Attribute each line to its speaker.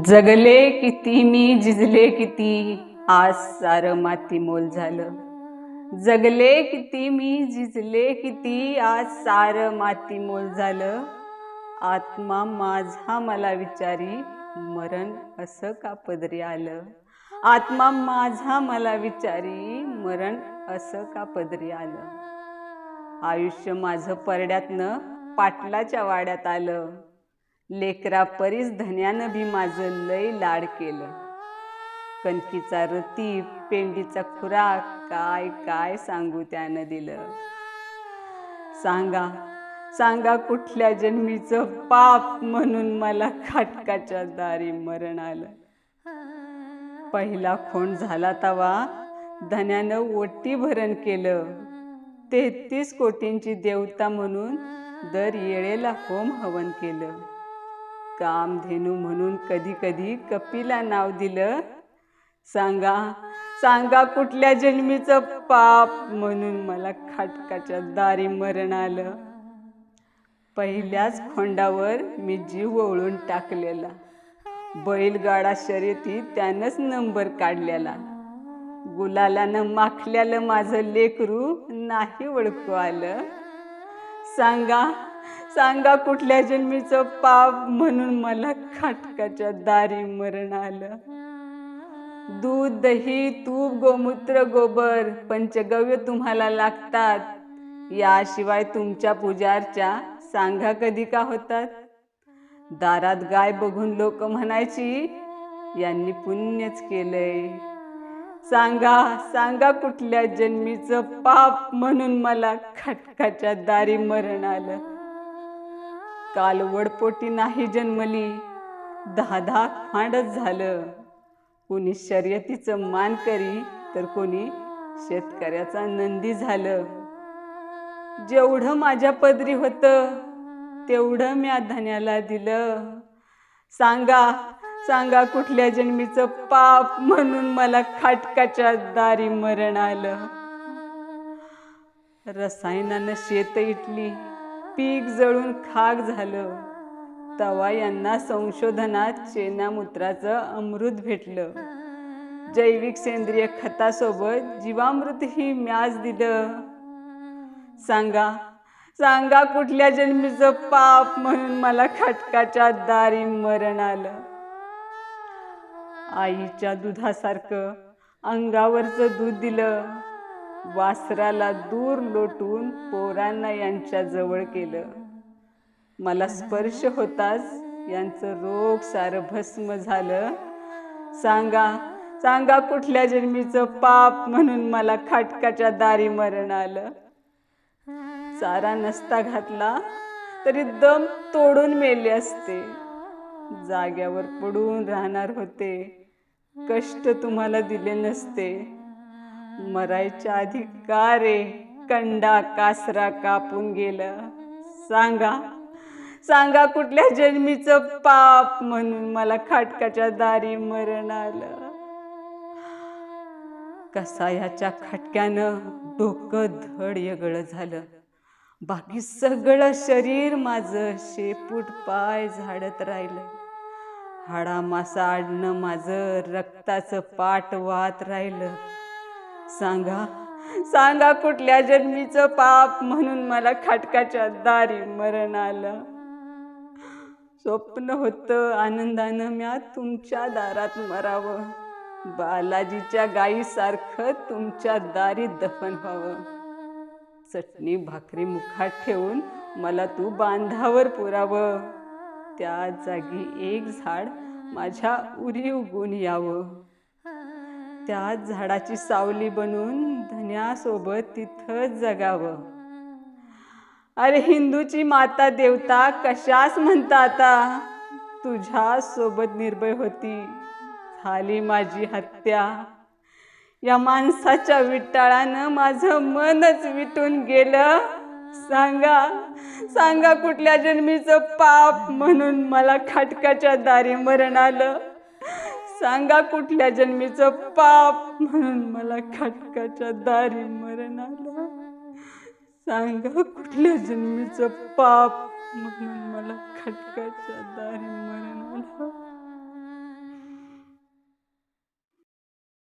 Speaker 1: जगले किती मी जिजले किती आज सारं माती मोल झालं. जगले किती मी झिजले किती आज सारं माती मोल झालं. आत्मा माझा मला विचारी मरण असं का पदरी आलं? आत्मा माझा मला विचारी मरण असं का पदरी आलं? आयुष्य माझं परड्यातनं पाटलाच्या वाड्यात आलं. लेकरा परीस धन्यानं भी माझं लय लाड केलं. कणकीचा रती पेंडीचा खुराक काय काय सांगू त्यानं दिलं. सांगा सांगा कुठल्या जन्मीचं पाप म्हणून मला खाटकाच्या दारी मरण आलं. पहिला खोंड झाला तवा धन्यानं ओटी भरण केलं. तेहतीस कोटींची देवता म्हणून दर येळेला होम हवन केलं. कामधेनू म्हणून कधी कधी कपिला नाव दिलं. सांगा सांगा कुठल्या जन्मीचं पाप म्हणून मला खाटकाच्या दारी मरण आलं. पहिल्याच खोंडावर मी जीव ओळून टाकलेला. बैलगाडा शर्यतीत त्यानंच नंबर काढलेला. गुलालानं माखल्यालं माझं लेकरू नाही ओळखू आलं. सांगा सांगा कुठल्या जन्मीचं पाप म्हणून मला खाटकाच्या दारी मरण आलं. दूध दही तूप गोमूत्र गोबर पंचगव्य तुम्हाला लागतात. याशिवाय तुमच्या पुजारच्या सांगा कधी का होतात? दारात गाय बघून लोक म्हणायची यांनी पुण्यच केलंय. सांगा सांगा कुठल्या जन्मीचं पाप म्हणून मला खटकाच्या दारी मरण आलं. काल वडपोटी नाही जन्मली. दहा दहा खांडच झालं. कोणी शर्यतीचं मान करी तर कोणी शेतकऱ्याचा नंदी झालं. जेवढं माझ्या पदरी होतं तेवढं मी धन्याला दिलं. सांगा सांगा कुठल्या जन्मीचं पाप म्हणून मला खाटकाच्या दारी मरण आलं. रसायनानं शेत इटली. पीक जळून खाक झालं. तवा यांना संशोधनात चेनामूत्राचं अमृत भेटलं. जैविक सेंद्रिय खतासोबत जीवामृतही म्याज दिलं. सांगा सांगा कुठल्या जन्मीचं पाप म्हणून मला खटकाच्या दारी मरण आलं. आईच्या दुधासारखं अंगावरचं दूध दिलं. वासराला दूर लोटून पोरांना यांच्या जवळ केलं. मला स्पर्श होताच यांचं रोग सारं भस्म झालं. सांगा सांगा कुठल्या जन्मीचं पाप म्हणून मला खाटकाच्या दारी मरण आलं. चारा नसता घातला तरी दम तोडून मेले असते. जाग्यावर पडून राहणार होते. कष्ट तुम्हाला दिले नसते. मरायच्या आधी का रे? कंडा कासरा कापून गेलं. सांगा. सांगा कुठल्या जन्मीचं पाप म्हणून मला खाटकाच्या दारी मरण आलं. कसा ह्याच्या खटक्यानं डोकं धड येगळं झालं. बाकी सगळं शरीर माझं शेपूट पाय झाडत राहिलं. हाडा मासा आडणं माझं रक्ताचं पाट वाहत राहिलं. सांगा सांगा कुठल्या जन्मीचं पाप म्हणून मला खाटकाच्या दारी मरण आलं. स्वप्न होतं आनंदानं म्या तुमच्या दारात मरावं. बालाजीच्या गाईसारखं तुमच्या दारी दफन व्हावं. चटणी भाकरी मुखात ठेवून मला तू बांधावर पुरावं. त्या जागी एक झाड माझ्या उरी उगून यावं. त्या झाडाची सावली बनून धन्यासोबत तिथंच जगावं. अरे हिंदूची माता देवता कशास म्हणता आता? तुझ्या सोबत निर्भय होती. झाली माझी हत्या. या माणसाच्या विटाळानं माझं मनच विटून गेलं. सांगा सांगा कुठल्या जन्मीचं पाप म्हणून मला खाटकाच्या दारी मरण आलं? सांगा कुठल्या जन्मीचं पाप म्हणून मला खटकाच्या दारी मरण आलं सांगा कुठल्या जन्मीचं पाप म्हणून मला खटकाच्या दारी